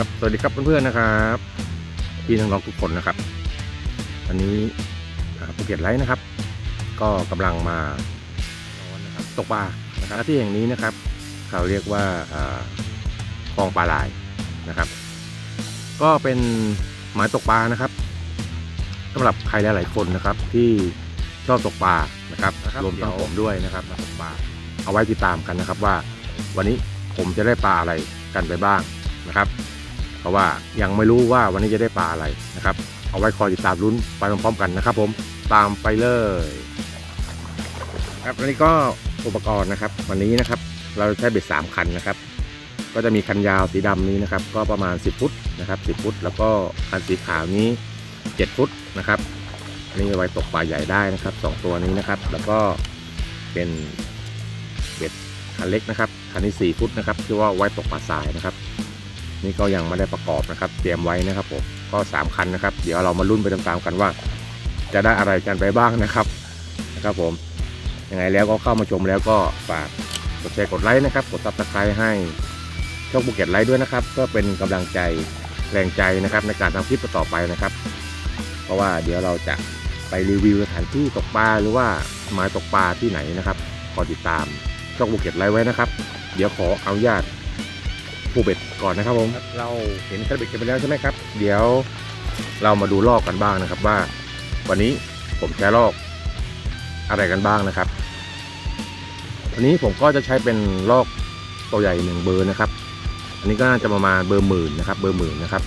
ครับ สวัสดีครับเพื่อนๆนะครับพี่น้องๆทุกคนนะครับ อันนี้อ่าภูเก็ตไลท์นะครับ ก็กำลังมานะครับตกปลานะครับที่แห่งนี้นะครับ เขาเรียกว่าอ่าคลองปลาลายนะครับ ก็เป็นหมายตกปลานะครับสำหรับใครหลายๆคนนะครับ ที่ชอบตกปลานะครับรวมทั้งผมด้วยนะครับมาตกปลาเอาไว้ติดตามกันนะครับว่าวันนี้ผมจะได้ปลาอะไรกันไปบ้างนะครับ เพราะว่ายังไม่รู้ว่าวันนี้จะได้ปลาอะไรนะครับ เอาไว้คอยติดตามลุ้นไปพร้อมๆกันนะครับ ผมตามไปเลยครับวันนี้ก็อุปกรณ์นะครับ วันนี้นะครับ เราใช้เบ็ดสามคันนะครับ ก็จะมีคันยาวสีดำนี้นะครับ ก็ประมาณ 10 ฟุตนะครับ 10 ฟุต แล้วก็คันสีขาวนี้ 7 ฟุตนะครับอันนี้ไว้ตกปลาใหญ่ได้นะครับสองตัวนี้นะครับ แล้วก็เป็นเบ็ดคันเล็กนะครับคันนี้4ฟุตนะครับที่ว่าไว้ตกปลาทรายนะครับ นี่ก็ยังไม่ได้ประกอบนะครับ เตรียมไว้นะครับผมก็สามคันนะครับ เดี๋ยวเรามาลุ้นไปตามๆกันว่า จะได้อะไรกันไปบ้างนะครับนะครับผมยังไงแล้วก็เข้ามาชมแล้วก็ฝากกดแชร์กดไลค์นะครับ กดซับสไครต์ให้ช่องภูเก็ตไลค์ด้วยนะครับเพื่อเป็นกำลังใจแรงใจนะครับในการทำคลิปต่อไปนะครับ เพราะว่าเดี๋ยวเราจะไปรีวิวสถานที่ตกปลาหรือว่ามาตกปลาที่ไหนนะครับ ขอติดตามช่องภูเก็ตไลค์ไว้นะครับ เดี๋ยวขออนุญาต ผู้เบ็ดก่อนนะครับผม เราเห็นกระเบ็ดกันไปแล้วใช่ไหมครับ เดี๋ยวเรามาดูลอกกันบ้างนะครับว่า วันนี้ผมใช้ลอกอะไรกันบ้างนะครับวันนี้ผมก็จะใช้เป็นลอกตัวใหญ่หนึ่งเบอร์นะครับ อันนี้ก็น่าจะประมาณเบอร์หมื่นนะครับ เบอร์หมื่นนะครับ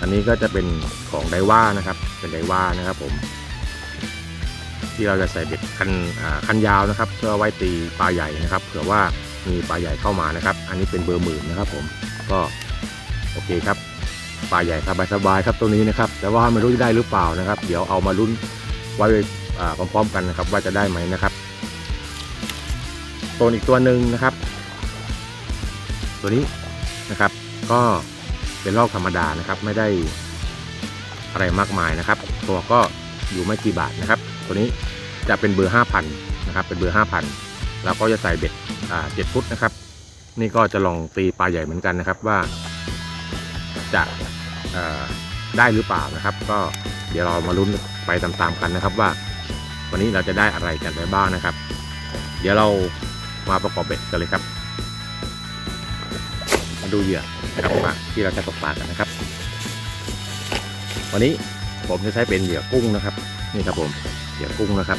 อันนี้ก็จะเป็นของไดว่านะครับ เป็นไดว่านะครับผม ที่เราจะใส่เบ็ดคันคันยาวนะครับ เพื่อไว้ตีปลาใหญ่นะครับ เผื่อว่า มีปลาใหญ่เข้ามานะครับ อันนี้เป็นเบอร์หมื่นนะครับ ผมก็โอเคครับปลาใหญ่สบายๆครับตัวนี้นะครับ แต่ว่าไม่รู้จะได้หรือเปล่านะครับ เดี๋ยวเอามาลุ้นไว้พร้อมๆกันนะครับ ว่าจะได้ไหมนะครับตัวอีกตัวหนึ่งนะครับ ตัวนี้นะครับ ก็เป็นลอกธรรมดานะครับ ไม่ได้อะไรมากมายนะครับ ตัวก็อยู่ไม่กี่บาทนะครับ ตัวนี้จะเป็นเบอร์ 5,000นะครับเป็นเบอร์ 5,000 แล้วก็จะใส่เบ็ดอ่า7ฟุตนะครับ นี่ก็จะลองตีปลาใหญ่เหมือนกันนะครับว่าจะได้หรือเปล่านะครับ ก็เดี๋ยวเรามาลุ้นไปตามๆกันนะครับว่า วันนี้เราจะได้อะไรกันไปบ้างนะครับ เดี๋ยวเรามาประกอบเบ็ดกันเลยครับ มาดูเหยื่อนะครับว่าที่เราจะตกปลากันนะครับ วันนี้ผมจะใช้เป็นเหยื่อกุ้งนะครับ นี่ครับผมเหยื่อกุ้งนะครับ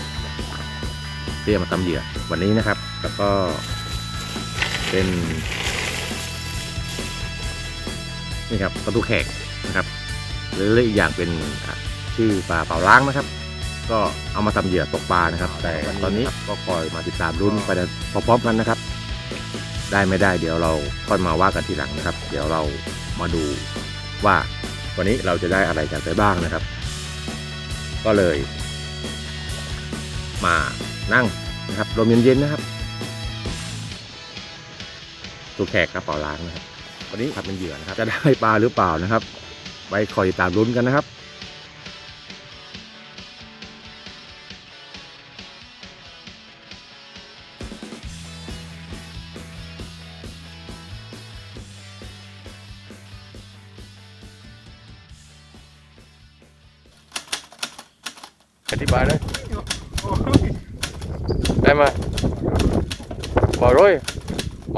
ที่จะมาทำเหยื่อวันนี้นะครับ แล้วก็เป็นนี่ครับปลาทูแขกนะครับหรืออีกอย่างเป็นอะชื่อปลาเป่าล้างนะครับ ก็เอามาทำเหยื่อตกปลานะครับ แต่ตอนนี้ก็คอยมาติดตามรุ่นไปพร้อมๆกันนะครับ ได้ไม่ได้เดี๋ยวเราค่อยมาว่ากันทีหลังนะครับ เดี๋ยวเรามาดูว่าวันนี้เราจะได้อะไรกันไปบ้างนะครับ ก็เลย มา นั่งนะครับลมเย็นๆนะครับตัวแขกกระเป๋าล้างนะครับวันนี้ทำเป็นเหยื่อนะครับ จะได้ปลาหรือเปล่านะครับไว้คอยติดตามลุ้นกันนะครับ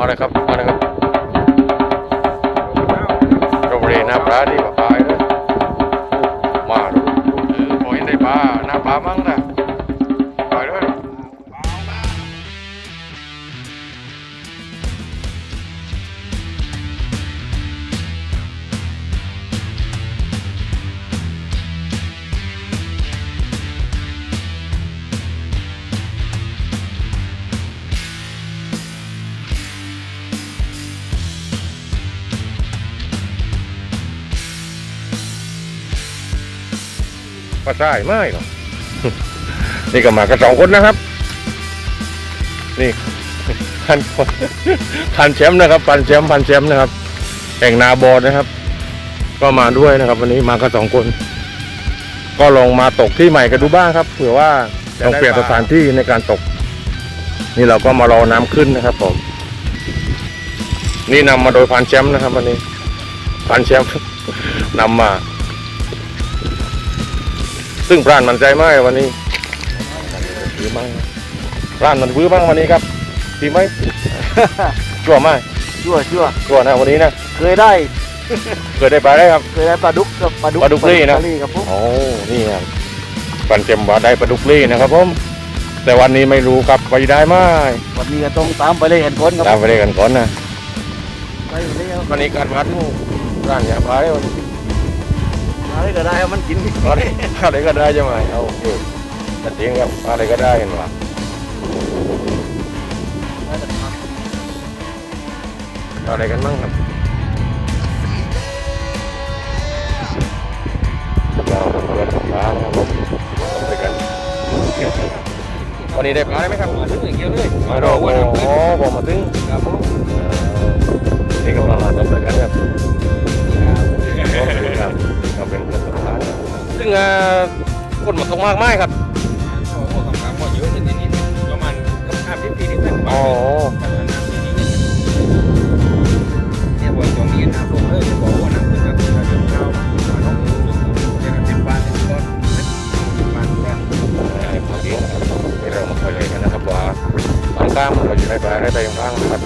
เลยครับมาเลยครับโรงเรียนหน้าปลาดีกว่าปลายเลยมาดู ใช่ไม่หรอกนี่ก็มากันสองคนนะครับ นี่พันคนพันแชมป์นะครับพันแชมป์พันแชมป์นะครับแห่งนาบอดนะครับ ก็มาด้วยนะครับ วันนี้มากันสองคน ก็ลองมาตกที่ใหม่กันดูบ้างครับเผื่อว่าต้องเปลี่ยนสถานที่ในการตก นี่เราก็มารอน้ำขึ้นนะครับ ผม นี่นำมาโดยพันแชมป์นะครับ วันนี้พันแชมป์นำมา ซึ่งพรานมันใจมากวันนี้ดีมากพรานมันวื้อบ้างวันนี้ครับดีไหมชั่วไหมชั่วชั่วชั่วนะวันนี้นะเคยได้เกิดได้ปลาได้ครับเคยได้ปลาดุกกับปลาดุกปลาดุกลี่นะปลาลี่ครับผมโอ้นี่ครับพันแชมป์ว่าได้ปลาดุกลี่นะครับผมแต่วันนี้ไม่รู้ครับไปได้ไหมวันนี้ก็ต้องตามไปเลยเห็นคนครับตามไปเลยกันก่อนนะไปอยู่แล้ววันนี้การวัดนู่นร้านยาพายวันนี้ อะไรก็ได้ครับมันกินอะไรอะไรก็ได้ใช่ไหมเอาโอเคแต่จริงครับอะไรก็ได้เห็นว่าอะไรกันบ้างครับเราเปิดปลาครับผมไปกันวันนี้ได้ปลาได้ไหมครับมาถึงอย่างเงี้ยเลยมาโอ้โหผมมาถึงครับผมนี่กำลังมา เป็นประสบการณ์ครับซึ่งเอ่อคนมาตรงมากไม้ครับโอ้โหคำถามก็เยอะนิดนิดประมาณห้าสิบปีนี่เป็นอ๋อประมาณน้ำที่นี่เนี่ยบอกตรงนี้น้ำลงเลยจะบอกว่าน้ำขึ้นน้ำขึ้นน้ำขึ้นเข้ามาน้องเดี๋ยวสิบบาทสิบก้อนสิบบาทกันนี่เรามาคุยเลยกันนะครับว่าบางกล้ามเราอยู่ในป่าได้ไปบ้างนะครับ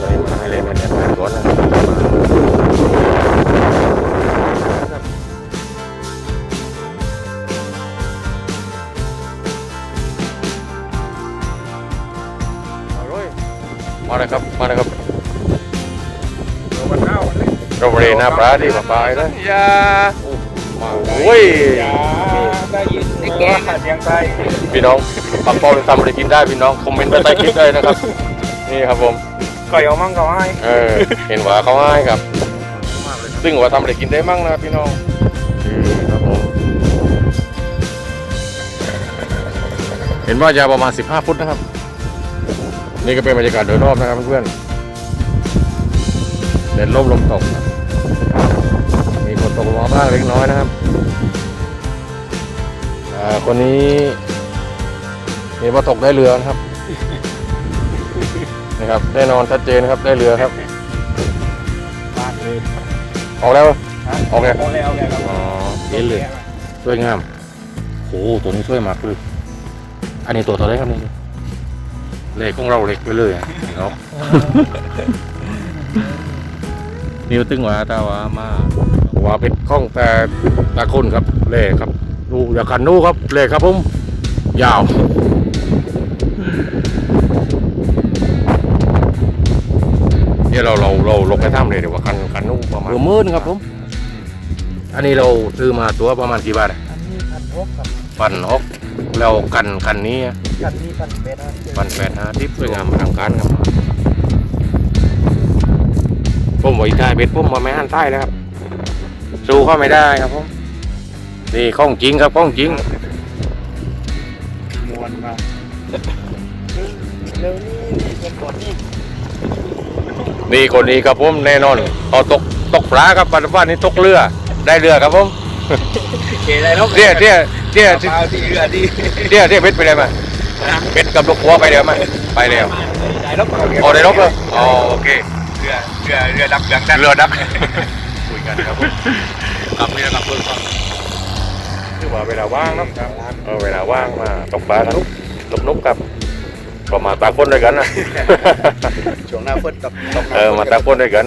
ตอนนี้มาให้เลยมาเนี่ยมาก่อนนะครับ มาเลยครับมาเลยครับวันเก้าเลยเราบริเวณหน้าปลาดีมาปลายแล้วยามาโอ้ยได้ยินไอ้แกเสียงไทยพี่น้องปักเป้าทำอะไรกินได้พี่น้องคอมเมนต์ใต้คลิปได้นะครับ นี่ครับผมก่อยเอามั่งเขาให้เออเห็นว่าเขาให้ครับ ซึ่งว่าทำอะไรกินได้มั่งนะพี่น้องนี่ครับผมเห็นว่ายาวประมาณ 15 ฟุตนะครับ นี่ก็เป็นบรรยากาศโดยรอบนะครับเพื่อนๆเด่นลมลมตกนะมีฝนตกลงมาบ้างเล็กน้อยนะครับอ่าคนนี้มีว่าตกได้เรือนะครับนะครับแน่นอนชัดเจนครับได้เรือครับบ้านเลยออกแล้วออกแล้วเอาแล้วแล้วครับอ๋อเห็นเลยสวยงามโอ้ตัวนี้สวยมากเลยอันนี้ตัวตัวเล็กครับนี่ เล็กของเราเล็กไปเลยอะเนาะนิวตึงว่าตาว่ามาว่าเป็นข้องแต่ตาคนครับเล่ครับดูอย่าขันดูครับเล่ครับผมยาวเดี๋ยวเราเราเราลงไปถ้ำเลยเดี๋ยวว่าคันคันนู้ประมาณหมื่นครับผม อันนี้เราซื้อมาตัวประมาณกี่บาทอะอันนี้พันหกครับพันหก แล้วกันคันนี้อะกันนี้พันเป็ดนะพันแปดห้าทิพสวยงามอลังการครับผมว่าอีกท้ายเบ็ดผมมาไม่หันใต้แล้วครับ สู้เข้าไม่ได้ครับผมนี่ข้องจริงครับข้องจริงมวนมาเร็วนี้นี่เป็นกดนี่นี่คนนี้ครับผมแน่นอนเขาตกตกปลาครับปัจจุบันนี้ตกเรือได้เรือครับผมเก๋ได้แล้วเตี้ย เตี้ยเตี้ยเปล่าที่เรือดีเตี้ยเตี้ยเบ็ดไปเลยมาเบ็ดกับลูกหัวไปเดียวมาไปแล้วได้แล้วเปล่าอ๋อได้ลบเลยอ๋อโอเคเรือเรือเรือดับเรือดันเรือดักคุยกันครับผมกลับนี่นะครับเพื่อนฟังคือว่าเวลาว่างเนาะเออเวลาว่างมาตกปลากันตกนกกับก็มาตากคนด้วยกันนะช่วงหน้าฝนกับเออมาตากคนด้วยกัน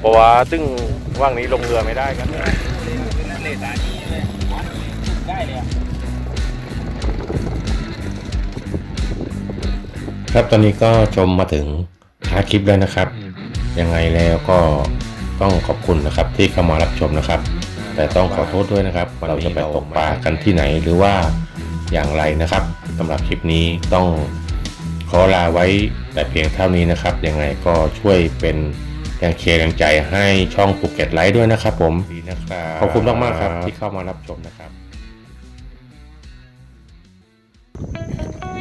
เพราะว่าซึ่งว่างนี้ลงเรือไม่ได้กัน เลสานีเลยได้เลยครับตอนนี้ก็ชมมาถึงท้ายคลิปแล้วนะครับ ยังไงแล้วก็ต้องขอบคุณนะครับที่เข้ามารับชมนะครับ แต่ต้องขอโทษด้วยนะครับว่าเราจะไปตกปลากันที่ไหนหรือว่าอย่างไรนะครับสำหรับคลิปนี้ต้องขอลาไว้แต่เพียงเท่านี้นะครับ ยังไงก็ช่วยเป็นแรงเชียร์แรงใจให้ช่องภูเก็ตไลฟ์ด้วยนะครับ ผมขอบคุณมากๆครับที่เข้ามารับชมนะครับ ที่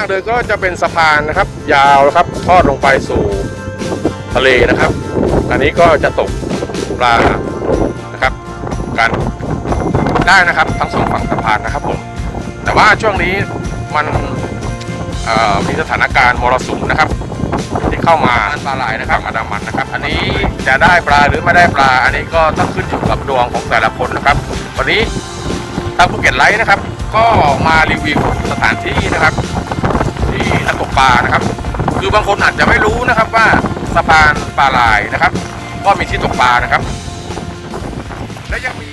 างเดินก็จะเป็นสะพานนะครับ ยาวนะครับทอดลงไปสู่ทะเลนะครับ อันนี้ก็จะตกปลานะครับกันได้นะครับทั้งสองฝั่งสะพานนะครับผมแต่ว่าช่วงนี้มันมีสถานการณ์มรสุมนะครับ ที่เข้ามาปลาไหลนะครับอันดามันนะครับ อันนี้จะได้ปลาหรือไม่ได้ปลา อันนี้ก็ต้องขึ้นอยู่กับดวงของแต่ละคนนะครับ วันนี้ทางภูเก็ตไลท์นะครับ ก็มารีวิวสถานที่นะครับ ปลานะครับ คือบางคนอาจจะไม่รู้นะครับว่าสะพานปลาลายนะครับ ก็มีที่ตกปลานะครับ และยังมี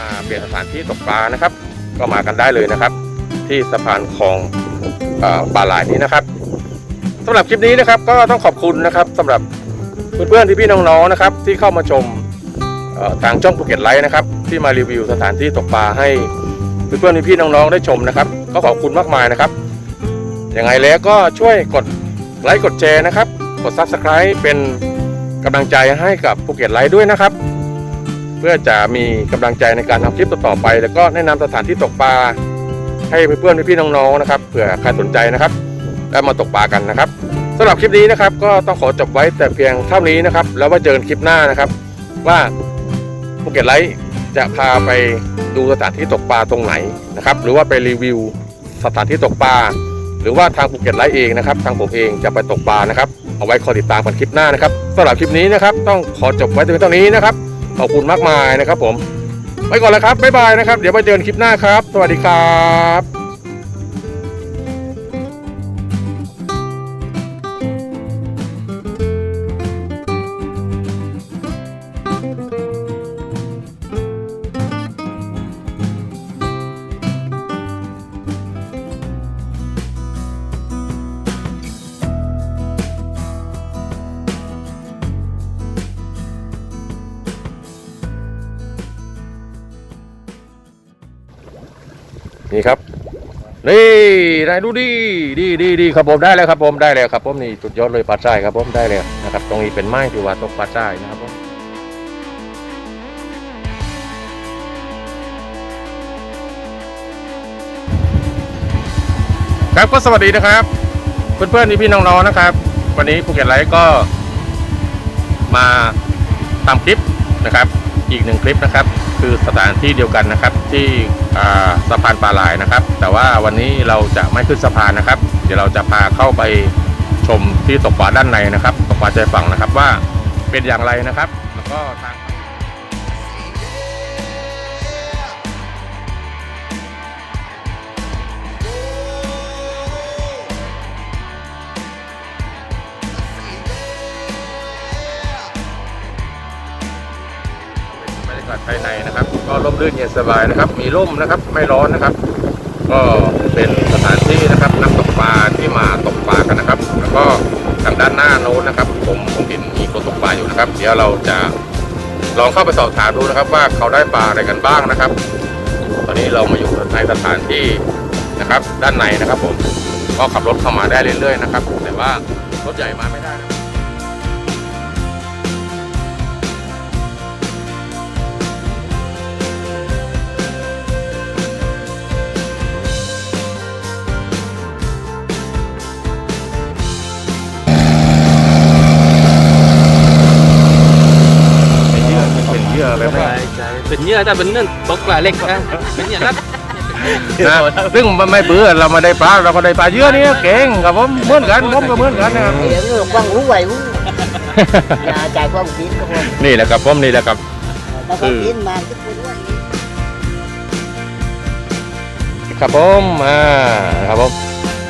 มาเปลี่ยนสถานที่ตกปลานะครับ ก็มากันได้เลยนะครับ ที่สะพานคลองอปลาหลายนี้นะครับสำหรับคลิปนี้นะครับ ก็ต้องขอบคุณนะครับสำหรับเพื่อนๆพี่ๆน้องๆนะครับ ที่เข้ามาชมเอ่อทางช่องภูเก็ตไลท์นะครับ ที่มารีวิวสถานที่ตกปลาให้เพื่อนๆพี่ๆน้องๆได้ชมนะครับ ก็ขอบคุณมากมายนะครับยังไงแล้วก็ช่วยกดไลค์กดแชร์นะครับ กด Subscribe เป็นกำลังใจให้กับภูเก็ตไลท์ด้วยนะครับ เพื่อจะมีกำลังใจในการทำคลิปต่อๆไป แล้วก็แนะนำสถานที่ตกปลาให้เพื่อนๆพี่ๆน้องๆนะครับเผื่อใครสนใจนะครับแล้วมาตกปลากันนะครับสำหรับคลิปนี้นะครับก็ต้องขอจบไว้แต่เพียงเท่านี้นะครับ แล้วมาเจอกันคลิปหน้านะครับ ว่าภูเก็ตไลท์จะพาไปดูสถานที่ตกปลาตรงไหนนะครับ หรือว่าไปรีวิวสถานที่ตกปลาหรือว่าทางภูเก็ตไลท์เองนะครับ ทางผมเองจะไปตกปลานะครับ เอาไว้คอยติดตามกันคลิปหน้านะครับสำหรับคลิปนี้นะครับ ต้องขอจบไว้แต่เพียงเท่านี้นะครับ ขอบคุณมากมายนะครับผม ไปก่อนแล้วครับบ๊ายบายนะครับ เดี๋ยวไปเจอกันคลิปหน้าครับ สวัสดีครับ นี่นายดูดิดีดีดีครับผมได้แล้วครับผมได้แล้วครับผมนี่สุดยอดเลยปลาใจครับผมได้แล้วนะครับ ตรงนี้เป็นไม้ที่ว่าตกปลาใจนะครับผมครับก็สวัสดีนะครับ เพื่อนๆพี่ๆน้องๆนะครับ วันนี้ภูเก็ตไลท์ก็มาทำคลิปนะครับ อีกหนึ่งคลิปนะครับ คือสถานที่เดียวกันนะครับ ที่สะพานปลาลายนะครับ แต่ว่าวันนี้เราจะไม่ขึ้นสะพานนะครับ เดี๋ยวเราจะพาเข้าไปชมที่ตกปลาด้านในนะครับ ตกปลาใจฝั่งนะครับว่าเป็นอย่างไรนะครับ แล้วก็ทางาศภายในนะครับ ก็ร่มรื่นเย็นสบายนะครับ มีร่มนะครับไม่ร้อนนะครับ ก็เป็นสถานที่นะครับนักตกปลาที่มาตกปลากันนะครับ แล้วก็ทางด้านหน้าโน้นนะครับ ผมผมเห็นมีคนตกปลาอยู่นะครับ เดี๋ยวเราจะลองเข้าไปสอบถามดูนะครับ ว่าเขาได้ปลาอะไรกันบ้างนะครับ ตอนนี้เรามาอยู่ในสถานที่นะครับ ด้านในนะครับ ผมก็ขับรถเข้ามาได้เรื่อยๆนะครับ แต่ว่ารถใหญ่มาไม่ เป็นเหยื่อแต่เป็นเนื่องตกปลาเล็กนะเป็นเหยื่อนัดนะซึ่งมันไม่เบื่อเรามาได้ปลาเราก็ได้ปลาเยอะนี่เก่งครับผมเหมือนกันผมก็เหมือนกันนะครับเดี๋ยวเราฟังรู้ไหวรู้อย่าจ่ายความคิดครับผมนี่แหละครับผมนี่แหละครับถ้าความคิดมาทุกคนว่าครับผมอ่าครับผม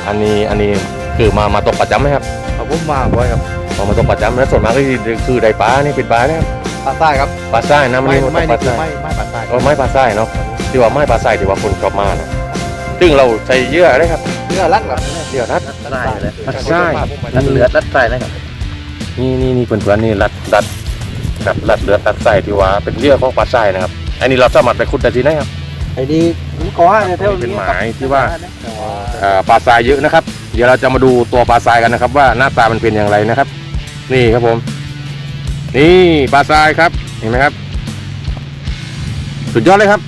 อันนี้อันนี้คือมามาตกประจำไหมครับครับผมมาบ่อยครับพอมาตกประจำแล้วส่วนมากก็คือคือได้ปลานี่เป็นปลาเนี่ย ปลาใต้ครับปลาทรายนะมันไม่เรียกว่าไม่ปลานี่ทคือรายไม่ไม่ปลาใต้โอ้ไม้ปลาทรายเนาะที่ว่าไม้ปลาทรายที่ว่าคนชอบมานะซึ่งเราใช้เยื่ออะไรครับเนื้อรัดครับเยื่อรัดใต้เลยรัดใต้รัดเหลือรัดใต้เลยครับนี่นี่นี่เพื่อนๆนี่รัดรัดรัดรัดเลือดรัดใส่ที่ว่าเป็นเยื่อของปลาทรายนะครับอันนี้เราสามารถไปขุดได้ที่ไหนครับไอ้นี่ผมขอให้เท่าเป็นนี้หมายที่ว่าเอ่อปลาทรายเยอะนะครับ เดี๋ยวเราจะมาดูตัวปลาทรายกันนะครับ ว่าหน้าตามันเป็นอย่างไรนะครับ นี่ครับผม นี่ปลาทรายครับ เห็นไหมครับ สุดยอดเลยครับ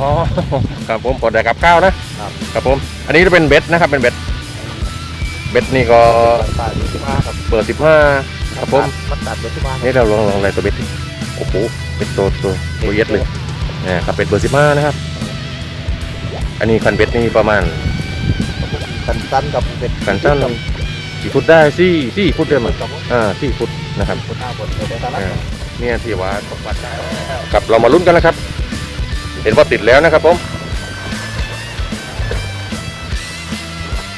อ๋อครับผมปลดได้กับข้าวนะครับ ครับผม อันนี้จะเป็นเบ็ดนะครับ เป็นเบ็ด เบ็ดนี่ก็ใต้ที่มาครับเปิดสิบห้าครับผมมันตัดไปที่มานี่เราลองลองอะไรตัวเบ็ดดิโอ้โหเป็นตัวตัวตัวเย็ดเลยนะครับเป็นเบอร์สิบห้านะครับ อันนี้คันเบ็ดนี่ประมาณกันตันกับเป็ดกันสั้น สี่ฟุตได้สี่สี่ฟุตได้มั้ยอ่าสี่ฟุตนะครับคนหน้าบนเป็ดตาลัอ่าเนี่ยที่ว่าตกปลาได้กับเรามาลุ้นกันนะครับ เห็นว่าติดแล้วนะครับผม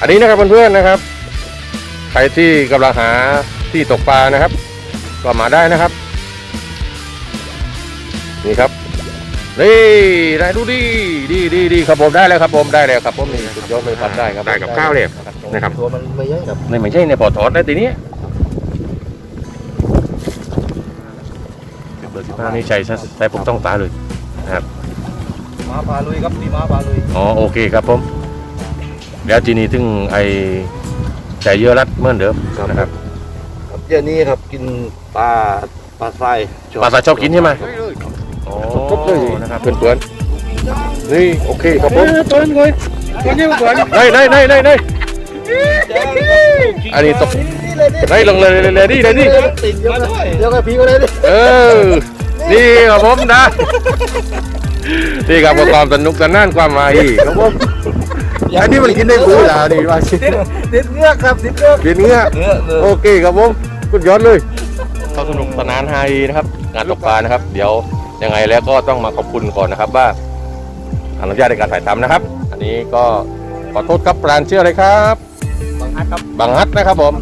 อันนี้นะครับเพื่อนๆนะครับ ใครที่กำลังหาที่ตกปลานะครับก็มาได้นะครับ นี่ครับ นี่ได้ดูดีดีดีดีครับผมได้แล้วครับผมได้แล้วครับผมนี่สุดยอดเลยครับได้ครับได้กับข้าวเลยนะครับตัวมันไม่เยอะครับนี่ไม่ใช่ในพอถอดได้ทีนี้เบอร์สิบห้านี่ใช้ใช้ใช้ผมต้องตาเลยมาปลาลุยครับนี่มาปลาลุยอ๋อโอเคครับผมแล้วทีนี้ถึงไอใช้เยอะรัดเหมือนเดิมนะครับครับเดี๋ยวนี้ครับกินปลาปลาทรายปลาสายชอบกินใช่ไหมอ๋อคร บเลยนะครับเพื่อนๆนี่โอเคครับผมเปิ้ลเลยตัวนี้ก่อนได้ได้ได้ได้ได้อันนี้ตกได้ลงเลยเลยเลยนี่เลยนี่ติดมาด้วยเดี๋ยวกับพี่ก็ได้ดิเออนี่ครับผมนะนี่ครับความสนุกสนานความมาอีกครับผมอันนี้มันกินได้กูแล้วนี่ว่าสิติดเงือกครับติดเงือกกินเงี้ยเงือกเลยโอเคครับผมสุดยอดเลยเขาสนุกสนานไฮนะครับงานตกปลานะครับ เดี๋ยว ยังไงแล้วก็ต้องมาขอบคุณก่อนนะครับว่าอนุญาตในการถ่ายทำนะครับ อันนี้ก็ขอโทษครับปรานเชื่ออะไรครับบางอันครับบางฮัทนะครับผม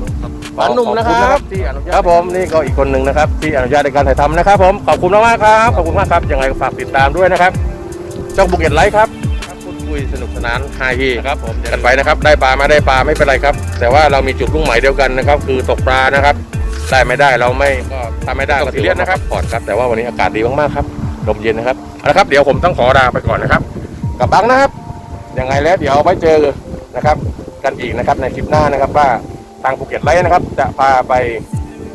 ปานหนุ่มนะครับที่อนุญาตครับผมนี่ก็อีกคนหนึ่งนะครับ ที่อนุญาตในการถ่ายทำนะครับ ผมขอบคุณมากๆครับขอบคุณมากครับยังไงก็ฝากติดตามด้วยนะครับช่องบุกเก็ตไลท์ครับพูดคุยสนุกสนานไฮฮีครับผมกันไปนะครับ ได้ปลามาได้ปลาไม่เป็นไรครับ แต่ว่าเรามีจุดมุ่งหมายเดียวกันนะครับ คือตกปลานะครับ ได้ไม่ได้เราไม่ก็ถ้าไม่ได้ก็ถือว่านะครับผ่อนครับ แต่ว่าวันนี้อากาศดีมากๆครับลมเย็นนะครับเอาละครับ เดี๋ยวผมต้องขอลาไปก่อนนะครับกลับบังนะครับยังไงแล้วเดี๋ยวไว้เจอนะครับ กันอีกนะครับในคลิปหน้านะครับว่าทางภูเก็ตไลท์นะครับ จะพาไป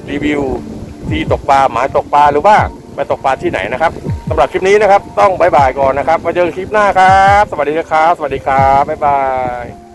รีวิวที่ตกปลาหมายตกปลาหรือว่าไปตกปลาที่ไหนนะครับสำหรับคลิปนี้นะครับ ต้องบายบายก่อนนะครับไว้เจอกันคลิปหน้าครับ สวัสดีครับ สวัสดีครับบ๊ายบาย